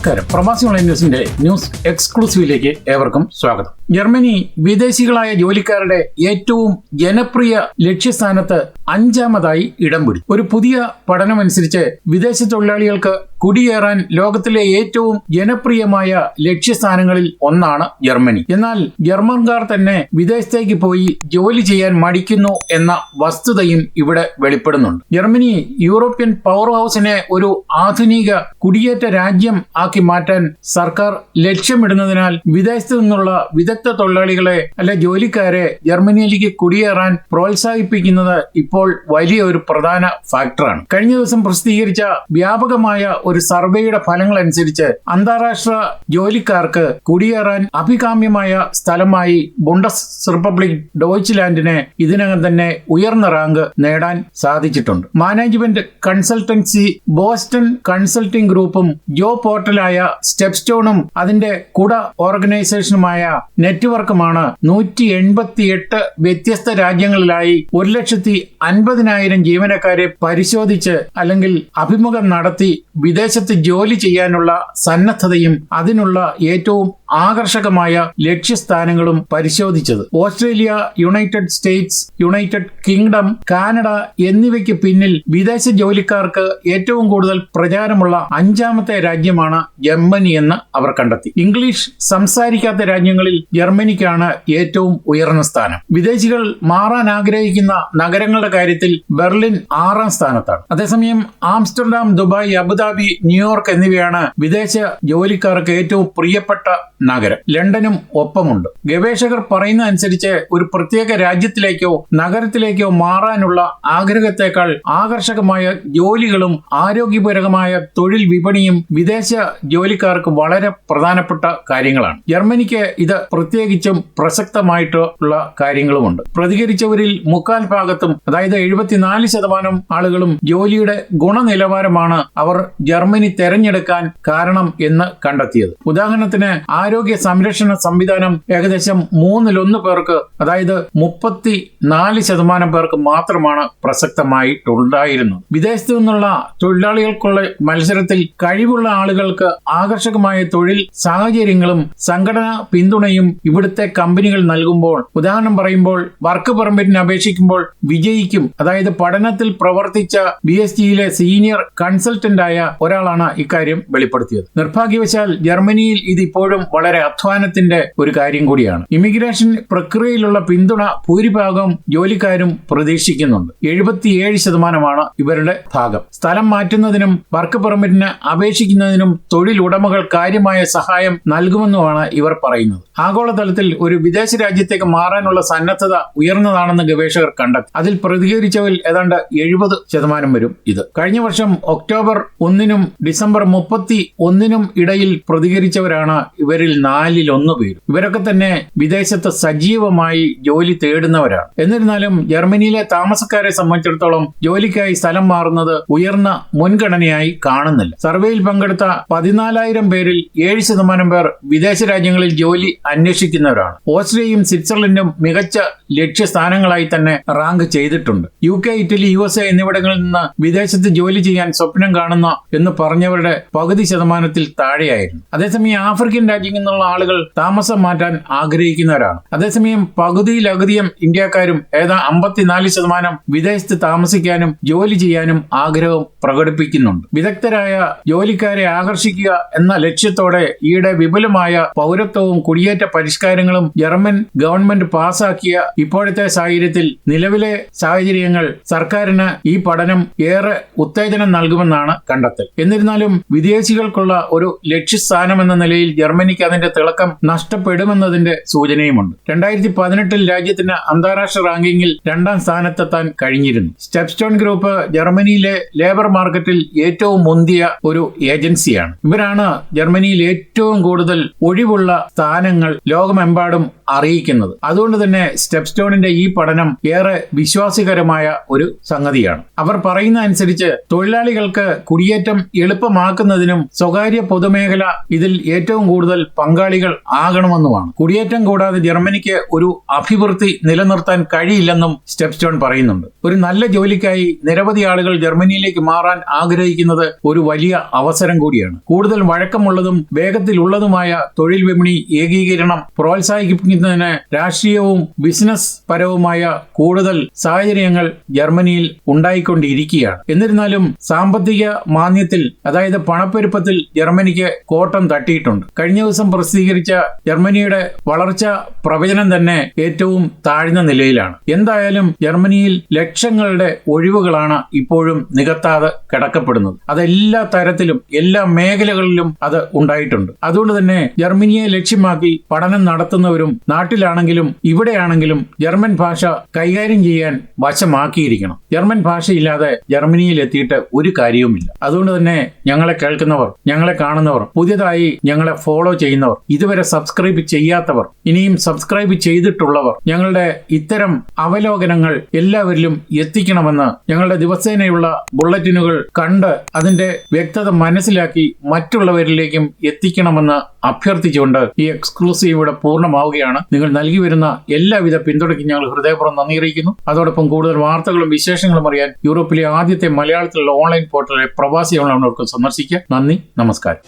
നമസ്കാരം. പ്രവാസി ഓൺലൈൻ ന്യൂസിന്റെ ന്യൂസ് എക്സ്ക്ലൂസീവിലേക്ക് ഏവർക്കും സ്വാഗതം. ജർമ്മനി വിദേശികളായ ജോലിക്കാരുടെ ഏറ്റവും ജനപ്രിയ ലക്ഷ്യസ്ഥാനത്ത് അഞ്ചാമതായി ഇടം പിടി. ഒരു പുതിയ പഠനമനുസരിച്ച് വിദേശ തൊഴിലാളികൾക്ക് കുടിയേറാൻ ലോകത്തിലെ ഏറ്റവും ജനപ്രിയമായ ലക്ഷ്യസ്ഥാനങ്ങളിൽ ഒന്നാണ് ജർമ്മനി. എന്നാൽ ജർമ്മൻകാർ തന്നെ വിദേശത്തേക്ക് പോയി ജോലി ചെയ്യാൻ മടിക്കുന്നു എന്ന വസ്തുതയും ഇവിടെ വെളിപ്പെടുന്നുണ്ട്. ജർമ്മനി യൂറോപ്യൻ പവർ ഹൗസിനെ ഒരു ആധുനിക കുടിയേറ്റ രാജ്യം ആക്കി മാറ്റാൻ സർക്കാർ ലക്ഷ്യമിടുന്നതിനാൽ വിദേശത്തു നിന്നുള്ള വിദഗ്ധ തൊഴിലാളികളെ അല്ലെ ജോലിക്കാരെ ജർമ്മനിയിലേക്ക് കുടിയേറാൻ പ്രോത്സാഹിപ്പിക്കുന്നത് ഇപ്പോൾ വലിയ ഒരു പ്രധാന ഫാക്ടറാണ് കഴിഞ്ഞ ദിവസം പ്രസിദ്ധീകരിച്ച വ്യാപകമായ ഒരു സർവേയുടെ ഫലങ്ങൾ അനുസരിച്ച് അന്താരാഷ്ട്ര ജോലിക്കാർക്ക് കുടിയേറാൻ അഭികാമ്യമായ സ്ഥലമായി ബുണ്ടസ് റിപ്പബ്ലിക് ഡോയ്ച്ച്ലാൻഡിനെ ഇതിനകം തന്നെ ഉയർന്ന റാങ്ക് നേടാൻ സാധിച്ചിട്ടുണ്ട്. മാനേജ്മെന്റ് കൺസൾട്ടൻസി ബോസ്റ്റൺ കൺസൾട്ടിംഗ് ഗ്രൂപ്പും ജോ പോർട്ടലായ സ്റ്റെപ്സ്റ്റോണും അതിന്റെ കുട ഓർഗനൈസേഷനുമായ നെറ്റ്വർക്കുമാണ് നൂറ്റി എൺപത്തിയെട്ട് വ്യത്യസ്ത രാജ്യങ്ങളിലായി ഒരു ലക്ഷത്തി അൻപതിനായിരം ജീവനക്കാരെ പരിശോധിച്ച് അല്ലെങ്കിൽ അഭിമുഖം നടത്തി വിദേശത്ത് ജോലി ചെയ്യാനുള്ള സന്നദ്ധതയും അതിനുള്ള ഏറ്റവും ആകർഷകമായ ലക്ഷ്യസ്ഥാനങ്ങളും പരിശോധിച്ചത്. Australia United States United Kingdom Canada എന്നിവയ്ക്ക് പിന്നിൽ വിദേശ ജോലിക്കാർക്ക് ഏറ്റവും കൂടുതൽ പ്രചാരമുള്ള അഞ്ചാമത്തെ രാജ്യമാണ് ജർമ്മനി എന്ന് അവർ കണ്ടെത്തി. ഇംഗ്ലീഷ് സംസാരിക്കാത്ത രാജ്യങ്ങളിൽ ജർമ്മനിക്കാണ് ഏറ്റവും ഉയർന്ന സ്ഥാനം. വിദേശികൾ മാറാൻ ആഗ്രഹിക്കുന്ന നഗരങ്ങളുടെ കാര്യത്തിൽ ബെർലിൻ ആറാം സ്ഥാനത്താണ്. അതേസമയം ആംസ്റ്റർഡാം ദുബായ് അബുദാബി ന്യൂയോർക്ക് എന്നിവയാണ് വിദേശ ജോലിക്കാർക്ക് ഏറ്റവും പ്രിയപ്പെട്ട നഗരം. ലണ്ടനും ഒപ്പമുണ്ട്. ഗവേഷകർ പറയുന്ന അനുസരിച്ച് ഒരു പ്രത്യേക രാജ്യത്തിലേക്കോ നഗരത്തിലേക്കോ മാറാനുള്ള ആഗ്രഹത്തെക്കാൾ ആകർഷകമായ ജോലികളും ആരോഗ്യപരമായ തൊഴിൽ വിപണിയും വിദേശ ജോലിക്കാർക്ക് വളരെ പ്രധാനപ്പെട്ട കാര്യങ്ങളാണ്. ജർമ്മനിക്ക് ഇത് പ്രത്യേകിച്ചും പ്രസക്തമായിട്ടുള്ള കാര്യങ്ങളുമുണ്ട്. പ്രതികരിച്ചവരിൽ മുക്കാൽ ഭാഗത്തും അതായത് എഴുപത്തിനാല് ശതമാനം ആളുകളും ജോലിയുടെ ഗുണനിലവാരമാണ് അവർ ജർമ്മനി തെരഞ്ഞെടുക്കാൻ കാരണം എന്ന് കണ്ടെത്തിയത്. ഉദാഹരണത്തിന് ആരോഗ്യ സംരക്ഷണ സംവിധാനം ഏകദേശം മൂന്നിലൊന്ന് പേർക്ക് അതായത് മുപ്പത്തി നാല് ശതമാനം പേർക്ക് മാത്രമാണ് പ്രസക്തമായിട്ടുണ്ടായിരുന്നത്. വിദേശത്തു നിന്നുള്ള തൊഴിലാളികൾക്കുള്ള മത്സരത്തിൽ കഴിവുള്ള ആളുകൾക്ക് ആകർഷകമായ തൊഴിൽ സാഹചര്യങ്ങളും സംഘടനാ പിന്തുണയും ഇവിടുത്തെ കമ്പനികൾ നൽകുമ്പോൾ ഉദാഹരണം പറയുമ്പോൾ വർക്ക് പെർമിറ്റിന് അപേക്ഷിക്കുമ്പോൾ വിജയിക്കും. അതായത് പഠനത്തിൽ പ്രവർത്തിച്ച ബി എസ് ജിയിലെ സീനിയർ കൺസൾട്ടന്റ് ആയ ഒരാളാണ് ഇക്കാര്യം വെളിപ്പെടുത്തിയത്. നിർഭാഗ്യവശാൽ ജർമ്മനിയിൽ ഇത് ഇപ്പോഴും വളരെ അധ്വാനത്തിന്റെ ഒരു കാര്യം കൂടിയാണ്. ഇമിഗ്രേഷൻ പ്രക്രിയയിലുള്ള പിന്തുണ ഭൂരിഭാഗം ജോലിക്കാരും പ്രതീക്ഷിക്കുന്നുണ്ട്. എഴുപത്തിയേഴ് ശതമാനമാണ് ഇവരുടെ ഭാഗം. സ്ഥലം മാറ്റുന്നതിനും വർക്ക് പെർമിറ്റിന് അപേക്ഷിക്കുന്നതിനും തൊഴിൽ ഉടമകൾ കാര്യമായ സഹായം നൽകുമെന്നുമാണ് ഇവർ പറയുന്നത്. ആഗോളതലത്തിൽ ഒരു വിദേശ രാജ്യത്തേക്ക് മാറാനുള്ള സന്നദ്ധത ഉയർന്നതാണെന്ന് ഗവേഷകർ കണ്ടെത്തി. അതിൽ പ്രതികരിച്ചവരിൽ ഏതാണ്ട് എഴുപത് ശതമാനം വരും ഇത്. കഴിഞ്ഞ വർഷം ഒക്ടോബർ ഒന്നിനും ഡിസംബർ മുപ്പത്തി ഒന്നിനും ഇടയിൽ പ്രതികരിച്ചവരാണ് ഇവരിൽ നാലിൽ ഒന്ന് പേരും ഇവരൊക്കെ തന്നെ വിദേശത്ത് സജീവമായി ജോലി തേടുന്നവരാണ്. എന്നിരുന്നാലും ജർമ്മനിയിലെ താമസക്കാരെ സംബന്ധിച്ചിടത്തോളം ജോലിക്കായി സ്ഥലം മാറുന്നത് ഉയർന്ന മുൻഗണനയായി കാണുന്നില്ല. സർവേയിൽ പങ്കെടുത്ത പതിനാലായിരം പേരിൽ ഏഴ് ശതമാനം പേർ വിദേശ രാജ്യങ്ങളിൽ ജോലി അന്വേഷിക്കുന്നവരാണ്. ഓസ്ട്രിയയും സ്വിറ്റ്സർലൻഡും മികച്ച ലക്ഷ്യസ്ഥാനങ്ങളായി തന്നെ റാങ്ക് ചെയ്തിട്ടുണ്ട്. U K Italy U S A എന്നിവിടങ്ങളിൽ നിന്ന് വിദേശത്ത് ജോലി ചെയ്യാൻ സ്വപ്നം കാണുന്ന എന്ന് പറഞ്ഞവരുടെ പകുതി ശതമാനത്തിൽ താഴെയായിരുന്നു. അതേസമയം ആഫ്രിക്കൻ രാജ്യങ്ങളിൽ എന്നുള്ള ആളുകൾ താമസം മാറ്റാൻ ആഗ്രഹിക്കുന്നവരാണ്. അതേസമയം പകുതിയിലധികം ഇന്ത്യക്കാരും ഏതാ അമ്പത്തിനാല് ശതമാനം വിദേശത്ത് താമസിക്കാനും ജോലി ചെയ്യാനും ആഗ്രഹം പ്രകടിപ്പിക്കുന്നുണ്ട്. വിദഗ്ധരായ ജോലിക്കാരെ ആകർഷിക്കുക എന്ന ലക്ഷ്യത്തോടെ ഈയിടെ വിപുലമായ പൗരത്വവും കുടിയേറ്റ പരിഷ്കാരങ്ങളും ജർമ്മൻ ഗവൺമെന്റ് പാസാക്കിയ ഇപ്പോഴത്തെ സാഹചര്യത്തിൽ നിലവിലെ സാഹചര്യങ്ങൾ സർക്കാരിന് ഈ പഠനം ഏറെ ഉത്തേജനം നൽകുമെന്നാണ് കണ്ടെത്തൽ. എന്നിരുന്നാലും വിദേശികൾക്കുള്ള ഒരു ലക്ഷ്യസ്ഥാനം എന്ന നിലയിൽ ജർമ്മനിക്ക് അതിന്റെ തിളക്കം നഷ്ടപ്പെടുമെന്നതിന്റെ സൂചനയുമുണ്ട്. രണ്ടായിരത്തി പതിനെട്ടിൽ രാജ്യത്തിന് അന്താരാഷ്ട്ര റാങ്കിങ്ങിൽ രണ്ടാം സ്ഥാനത്തെത്താൻ കഴിഞ്ഞിരുന്നു. സ്റ്റെപ്സ്റ്റോൺ ഗ്രൂപ്പ് ജർമ്മനിയിലെ ലേബർ മാർക്കറ്റിൽ ഏറ്റവും മുന്തിയ ഒരു ഏജൻസിയാണ്. ഇവരാണ് ജർമ്മനിയിൽ ഏറ്റവും കൂടുതൽ ഒഴിവുള്ള സ്ഥാനങ്ങൾ ലോകമെമ്പാടും അറിയിക്കുന്നത്. അതുകൊണ്ട് തന്നെ സ്റ്റെപ്സ്റ്റോണിന്റെ ഈ പഠനം ഏറെ വിശ്വാസികരമായ ഒരു സംഗതിയാണ്. അവർ പറയുന്ന അനുസരിച്ച് തൊഴിലാളികൾക്ക് കുടിയേറ്റം എളുപ്പമാക്കുന്നതിനും സ്വകാര്യ പൊതുമേഖല ഇതിൽ ഏറ്റവും കൂടുതൽ പങ്കാളികൾ ആകണമെന്നുമാണ്. കുടിയേറ്റം കൂടാതെ ജർമ്മനിക്ക് ഒരു അഭിവൃദ്ധി നിലനിർത്താൻ കഴിയില്ലെന്നും സ്റ്റെപ്സ്റ്റോൺ പറയുന്നുണ്ട്. ഒരു നല്ല ജോലിക്കായി നിരവധി ആളുകൾ ജർമ്മനിയിലേക്ക് മാറാൻ ആഗ്രഹിക്കുന്നത് ഒരു വലിയ അവസരം കൂടിയാണ്. കൂടുതൽ വഴക്കമുള്ളതും വേഗത്തിലുള്ളതുമായ തൊഴിൽ വിപണി ഏകീകരണം പ്രോത്സാഹിപ്പിക്കുന്നതിന് രാഷ്ട്രീയവും ബിസിനസ് പരവുമായ കൂടുതൽ സാഹചര്യങ്ങൾ ജർമ്മനിയിൽ ഉണ്ടായിക്കൊണ്ടിരിക്കുകയാണ്. എന്നിരുന്നാലും സാമ്പത്തിക മാന്യത്തിൽ അതായത് പണപ്പെരുപ്പത്തിൽ ജർമ്മനിക്ക് കോട്ടം തട്ടിയിട്ടുണ്ട്. കഴിഞ്ഞ ദിവസം പ്രസിദ്ധീകരിച്ച ജർമ്മനിയുടെ വളർച്ച പ്രവചനം തന്നെ ഏറ്റവും താഴ്ന്ന നിലയിലാണ്. എന്തായാലും ജർമ്മനിയിൽ ലക്ഷങ്ങളുടെ ഒഴിവുകളാണ് ഇപ്പോഴും നികത്താതെ കിടക്കപ്പെടുന്നത്. അതെല്ലാ തരത്തിലും എല്ലാ മേഖലകളിലും അത് ഉണ്ടായിട്ടുണ്ട്. അതുകൊണ്ട് തന്നെ ജർമ്മനിയെ ലക്ഷ്യമാക്കി പഠനം നടത്തുന്നവരും നാട്ടിലാണെങ്കിലും ഇവിടെയാണെങ്കിലും ജർമ്മൻ ഭാഷ കൈകാര്യം ചെയ്യാൻ വശമാക്കിയിരിക്കണം. ജർമ്മൻ ഭാഷയില്ലാതെ ജർമ്മനിയിൽ എത്തിയിട്ട് ഒരു കാര്യവുമില്ല. അതുകൊണ്ട് തന്നെ ഞങ്ങളെ കേൾക്കുന്നവർ ഞങ്ങളെ കാണുന്നവർ പുതിയതായി ഞങ്ങളെ ഫോളോ ചെയ്യുന്നവർ ഇതുവരെ സബ്സ്ക്രൈബ് ചെയ്യാത്തവർ ഇനിയും സബ്സ്ക്രൈബ് ചെയ്തിട്ടുള്ളവർ ഞങ്ങളുടെ ഇത്തരം അവലോകനങ്ങൾ എല്ലാവരിലും എത്തിക്കണമെന്ന് ഞങ്ങളുടെ ദിവസേനയുള്ള ബുള്ളറ്റിനുകൾ കണ്ട് അതിന്റെ വ്യക്തത മനസ്സിലാക്കി മറ്റുള്ളവരിലേക്കും എത്തിക്കണമെന്ന് അഭ്യർത്ഥിച്ചുകൊണ്ട് ഈ എക്സ്ക്ലൂസീവ് ഇവിടെ പൂർണമാവുകയാണ്. നിങ്ങൾ നൽകി വരുന്ന എല്ലാവിധ പിന്തുണയ്ക്കും ഞങ്ങൾ ഹൃദയപൂർവം നന്ദി അറിയിക്കുന്നു. അതോടൊപ്പം കൂടുതൽ വാർത്തകളും വിശേഷങ്ങളും അറിയാൻ യൂറോപ്പിലെ ആദ്യത്തെ മലയാളത്തിലുള്ള ഓൺലൈൻ പോർട്ടലിലെ പ്രവാസി ഓൺലൈൻ സന്ദർശിക്കുക. നന്ദി നമസ്കാരം.